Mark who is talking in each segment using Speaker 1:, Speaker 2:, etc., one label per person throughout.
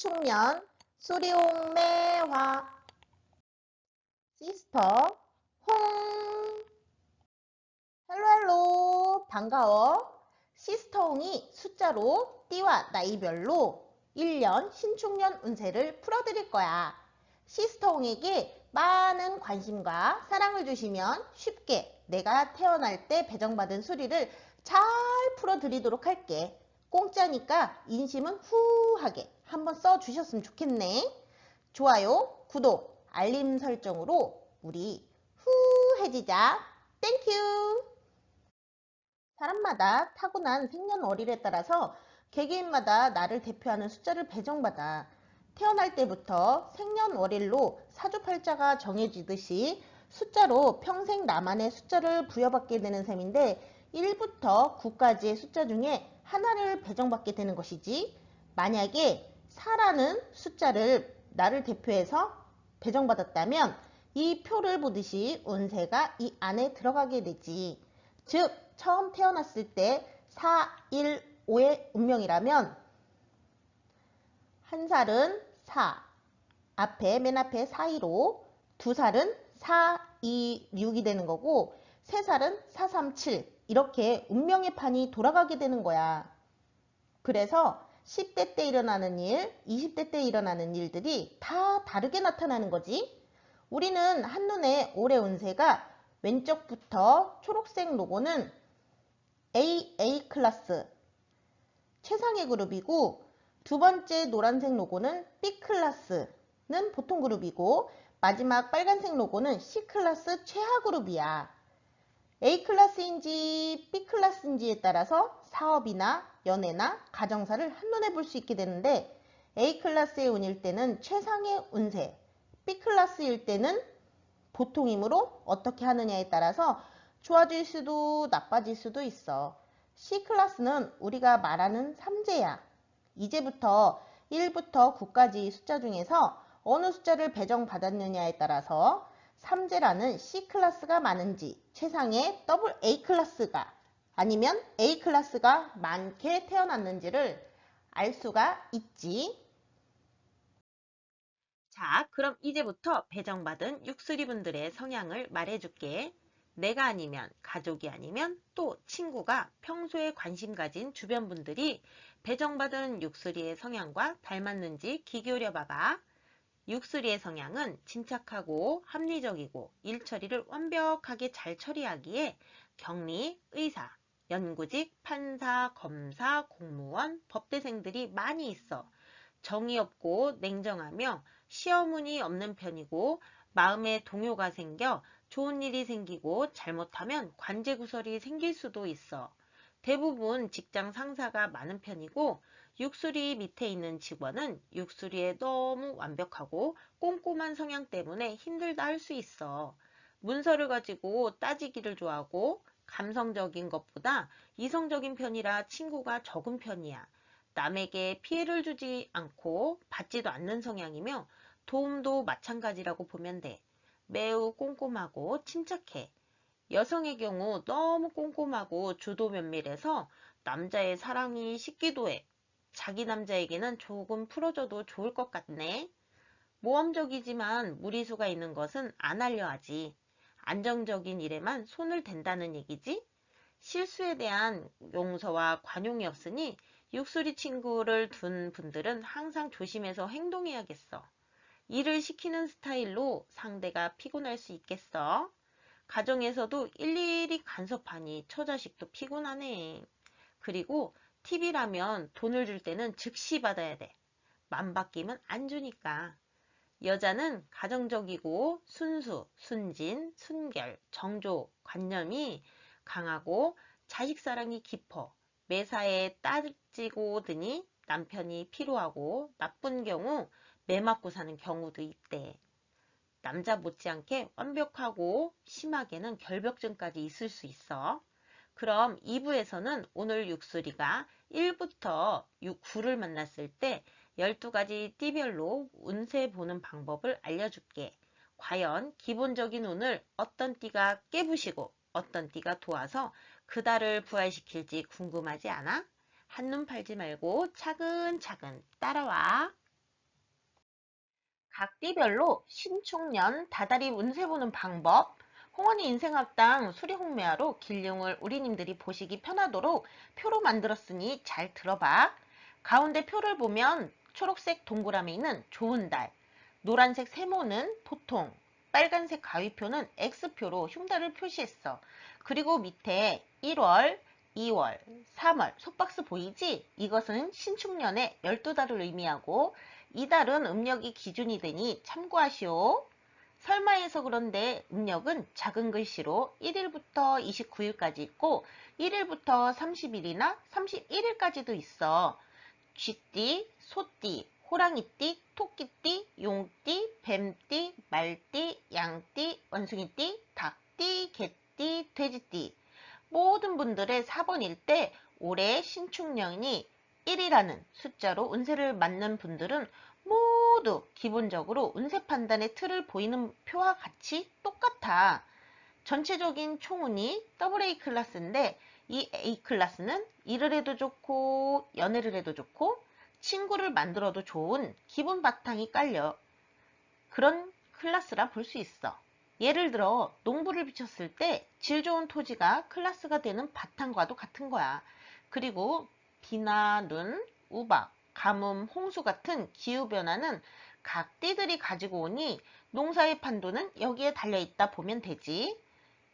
Speaker 1: 신축년 수리홍매화 시스터 홍 헬로 헬로 반가워. 시스터홍이 숫자로 띠와 나이별로 1년 신축년 운세를 풀어드릴 거야. 시스터홍에게 많은 관심과 사랑을 주시면 쉽게 내가 태어날 때 배정받은 수리를 잘 풀어드리도록 할게. 공짜니까 인심은 후하게 한번 써주셨으면 좋겠네. 좋아요, 구독, 알림 설정으로 우리 후해지자. 땡큐! 사람마다 타고난 생년월일에 따라서 개개인마다 나를 대표하는 숫자를 배정받아 태어날 때부터 생년월일로 사주팔자가 정해지듯이 숫자로 평생 나만의 숫자를 부여받게 되는 셈인데 1부터 9까지의 숫자 중에 하나를 배정받게 되는 것이지 만약에 4라는 숫자를 나를 대표해서 배정받았다면 이 표를 보듯이 운세가 이 안에 들어가게 되지 즉 처음 태어났을 때 4, 1, 5의 운명이라면 한 살은 4 앞에 맨 앞에 4, 2로 두 살은 4, 2, 6이 되는 거고 세 살은 4, 3, 7 이렇게 운명의 판이 돌아가게 되는 거야. 그래서 10대 때 일어나는 일, 20대 때 일어나는 일들이 다 다르게 나타나는 거지. 우리는 한눈에 올해 운세가 왼쪽부터 초록색 로고는 AA 클래스 최상의 그룹이고 두 번째 노란색 로고는 B 클래스는 보통 그룹이고 마지막 빨간색 로고는 C 클래스 최하 그룹이야. A 클래스인지 B 클래스인지에 따라서 사업이나 연애나 가정사를 한눈에 볼 수 있게 되는데 A 클래스의 운일 때는 최상의 운세, B 클래스일 때는 보통이므로 어떻게 하느냐에 따라서 좋아질 수도 나빠질 수도 있어. C 클래스는 우리가 말하는 삼재야. 이제부터 1부터 9까지 숫자 중에서 어느 숫자를 배정받았느냐에 따라서 3제라는 C클래스가 많은지 최상의 더블 A클래스가 아니면 A클래스가 많게 태어났는지를 알 수가 있지.
Speaker 2: 자, 그럼 이제부터 배정받은 육수리분들의 성향을 말해줄게. 내가 아니면 가족이 아니면 또 친구가 평소에 관심 가진 주변 분들이 배정받은 육수리의 성향과 닮았는지 기교려 봐봐. 육수리의 성향은 침착하고 합리적이고 일처리를 완벽하게 잘 처리하기에 격리, 의사, 연구직, 판사, 검사, 공무원, 법대생들이 많이 있어. 정이 없고 냉정하며 시어문이 없는 편이고 마음에 동요가 생겨 좋은 일이 생기고 잘못하면 관제구설이 생길 수도 있어. 대부분 직장 상사가 많은 편이고 육수리 밑에 있는 직원은 육수리에 너무 완벽하고 꼼꼼한 성향 때문에 힘들다 할 수 있어. 문서를 가지고 따지기를 좋아하고 감성적인 것보다 이성적인 편이라 친구가 적은 편이야. 남에게 피해를 주지 않고 받지도 않는 성향이며 도움도 마찬가지라고 보면 돼. 매우 꼼꼼하고 침착해. 여성의 경우 너무 꼼꼼하고 주도 면밀해서 남자의 사랑이 식기도 해. 자기 남자에게는 조금 풀어줘도 좋을 것 같네. 모험적이지만 무리수가 있는 것은 안 하려 하지. 안정적인 일에만 손을 댄다는 얘기지. 실수에 대한 용서와 관용이 없으니 육수리 친구를 둔 분들은 항상 조심해서 행동해야겠어. 일을 시키는 스타일로 상대가 피곤할 수 있겠어. 가정에서도 일일이 간섭하니 처자식도 피곤하네. 그리고 팁이라면 돈을 줄 때는 즉시 받아야 돼. 맘 바뀌면 안 주니까. 여자는 가정적이고 순수, 순진, 순결, 정조, 관념이 강하고 자식 사랑이 깊어 매사에 따지고 드니 남편이 필요하고 나쁜 경우 매 맞고 사는 경우도 있대. 남자 못지않게 완벽하고 심하게는 결벽증까지 있을 수 있어. 그럼 2부에서는 오늘 육수리가 1부터 6, 9를 만났을 때 12가지 띠별로 운세 보는 방법을 알려줄게. 과연 기본적인 운을 어떤 띠가 깨부시고 어떤 띠가 도와서 그 달을 부활시킬지 궁금하지 않아? 한눈 팔지 말고 차근차근 따라와. 각 띠별로 신축년 다달이 운세 보는 방법, 홍원이 인생학당 수리홍매화로 길흉을 우리님들이 보시기 편하도록 표로 만들었으니 잘 들어봐. 가운데 표를 보면 초록색 동그라미는 좋은 달, 노란색 세모는 보통, 빨간색 가위표는 X표로 흉달을 표시했어. 그리고 밑에 1월, 2월, 3월 속박스 보이지? 이것은 신축년의 12달을 의미하고 이 달은 음력이 기준이 되니 참고하시오. 설마해서 그런데 음력은 작은 글씨로 1일부터 29일까지 있고 1일부터 30일이나 31일까지도 있어. 쥐띠, 소띠, 호랑이띠, 토끼띠, 용띠, 뱀띠, 말띠, 양띠, 원숭이띠, 닭띠, 개띠, 돼지띠. 모든 분들의 4번일 때 올해 신축년이 1이라는 숫자로 운세를 맞는 분들은 모두 기본적으로 운세 판단의 틀을 보이는 표와 같이 똑같아. 전체적인 총운이 AA 클래스인데 이 A 클래스는 일을 해도 좋고 연애를 해도 좋고 친구를 만들어도 좋은 기본 바탕이 깔려 그런 클래스라 볼 수 있어. 예를 들어 농부를 비쳤을 때 질 좋은 토지가 클래스가 되는 바탕과도 같은 거야. 그리고 비나 눈, 우박, 가뭄, 홍수 같은 기후변화는 각 띠들이 가지고 오니 농사의 판도는 여기에 달려있다 보면 되지.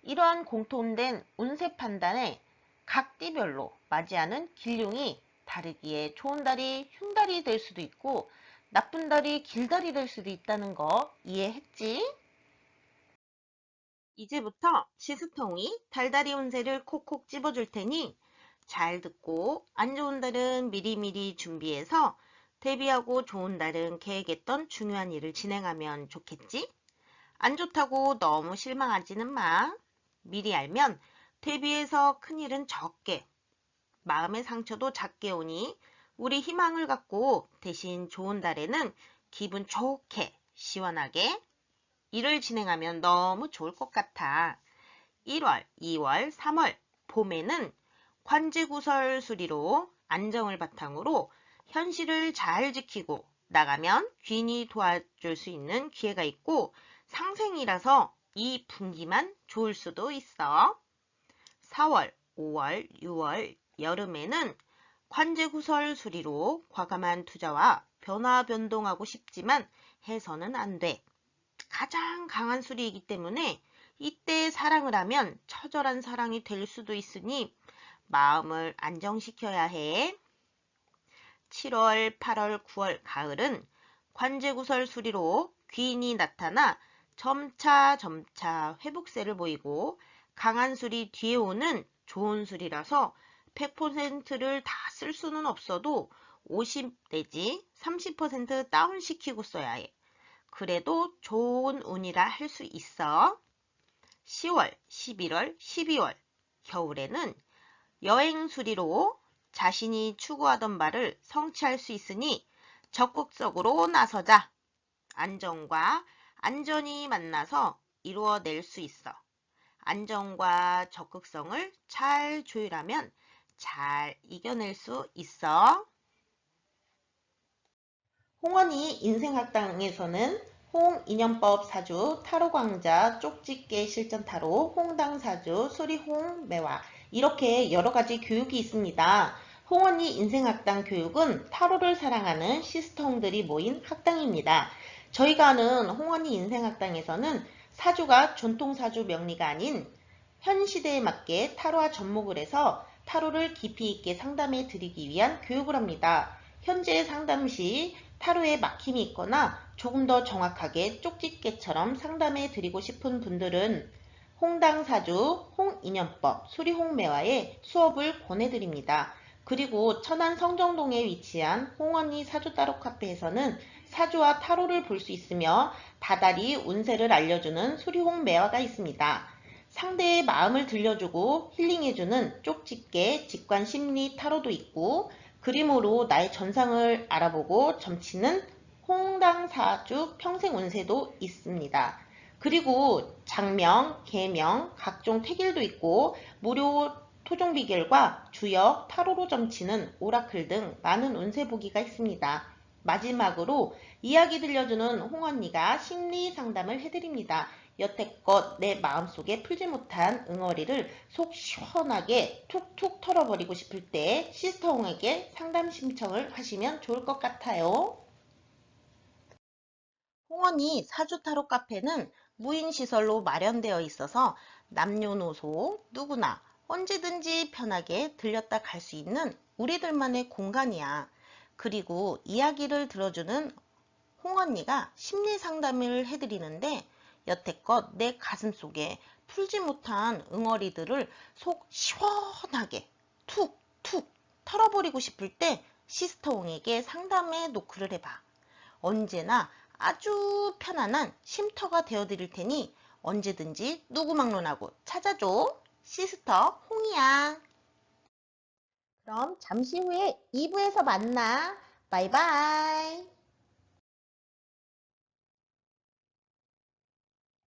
Speaker 2: 이러한 공통된 운세 판단에 각 띠별로 맞이하는 길흉이 다르기에 좋은 달이 흉달이 될 수도 있고 나쁜 달이 길달이 될 수도 있다는 거 이해했지? 이제부터 시스통이 달달이 운세를 콕콕 집어줄 테니 잘 듣고 안 좋은 달은 미리미리 준비해서 대비하고 좋은 달은 계획했던 중요한 일을 진행하면 좋겠지? 안 좋다고 너무 실망하지는 마. 미리 알면 대비해서 큰일은 적게, 마음의 상처도 작게 오니 우리 희망을 갖고 대신 좋은 달에는 기분 좋게, 시원하게 일을 진행하면 너무 좋을 것 같아. 1월, 2월, 3월, 봄에는 관제구설 수리로 안정을 바탕으로 현실을 잘 지키고 나가면 귀인이 도와줄 수 있는 기회가 있고 상생이라서 이 분기만 좋을 수도 있어. 4월, 5월, 6월, 여름에는 관제구설 수리로 과감한 투자와 변화 변동하고 싶지만 해서는 안 돼. 가장 강한 수리이기 때문에 이때 사랑을 하면 처절한 사랑이 될 수도 있으니 마음을 안정시켜야 해. 7월, 8월, 9월, 가을은 관제구설 수리로 귀인이 나타나 점차 점차 회복세를 보이고 강한 수리 뒤에 오는 좋은 수리라서 100%를 다 쓸 수는 없어도 50 내지 30% 다운시키고 써야 해. 그래도 좋은 운이라 할 수 있어. 10월, 11월, 12월, 겨울에는 여행 수리로 자신이 추구하던 바를 성취할 수 있으니 적극적으로 나서자. 안정과 안전이 만나서 이루어낼 수 있어. 안정과 적극성을 잘 조율하면 잘 이겨낼 수 있어.
Speaker 1: 홍원이 인생학당에서는 홍인연법 사주, 타로광자, 쪽집게 실전 타로, 홍당사주, 수리홍 매화 이렇게 여러 가지 교육이 있습니다. 홍원이 인생학당 교육은 타로를 사랑하는 시스터홍들이 모인 학당입니다. 저희가 아는 홍원이 인생학당에서는 사주가 전통사주 명리가 아닌 현 시대에 맞게 타로와 접목을 해서 타로를 깊이 있게 상담해 드리기 위한 교육을 합니다. 현재 상담 시 타로에 막힘이 있거나 조금 더 정확하게 쪽집게처럼 상담해 드리고 싶은 분들은 홍당사주, 홍인연법, 수리홍매화의 수업을 권해드립니다. 그리고 천안 성정동에 위치한 홍언니 사주따로 카페에서는 사주와 타로를 볼 수 있으며 다달이 운세를 알려주는 수리홍매화가 있습니다. 상대의 마음을 들려주고 힐링해주는 쪽집게 직관심리 타로도 있고 그림으로 나의 전상을 알아보고 점치는 홍당사주 평생운세도 있습니다. 그리고 장명, 개명, 각종 태길도 있고 무료 토종 비결과 주역, 타로로 점치는 오라클 등 많은 운세 보기가 있습니다. 마지막으로 이야기 들려주는 홍언니가 심리 상담을 해드립니다. 여태껏 내 마음속에 풀지 못한 응어리를 속 시원하게 툭툭 털어버리고 싶을 때 시스터 홍에게 상담 신청을 하시면 좋을 것 같아요. 홍언니 사주 타로 카페는 무인시설로 마련되어 있어서 남녀노소 누구나 언제든지 편하게 들렸다 갈 수 있는 우리들만의 공간이야. 그리고 이야기를 들어주는 홍언니가 심리 상담을 해드리는데 여태껏 내 가슴 속에 풀지 못한 응어리들을 속 시원하게 툭툭 털어버리고 싶을 때 시스터홍에게 상담에 노크를 해봐. 언제나 아주 편안한 쉼터가 되어드릴 테니 언제든지 누구 막론하고 찾아줘. 시스터 홍이야. 그럼 잠시 후에 2부에서 만나. 바이바이.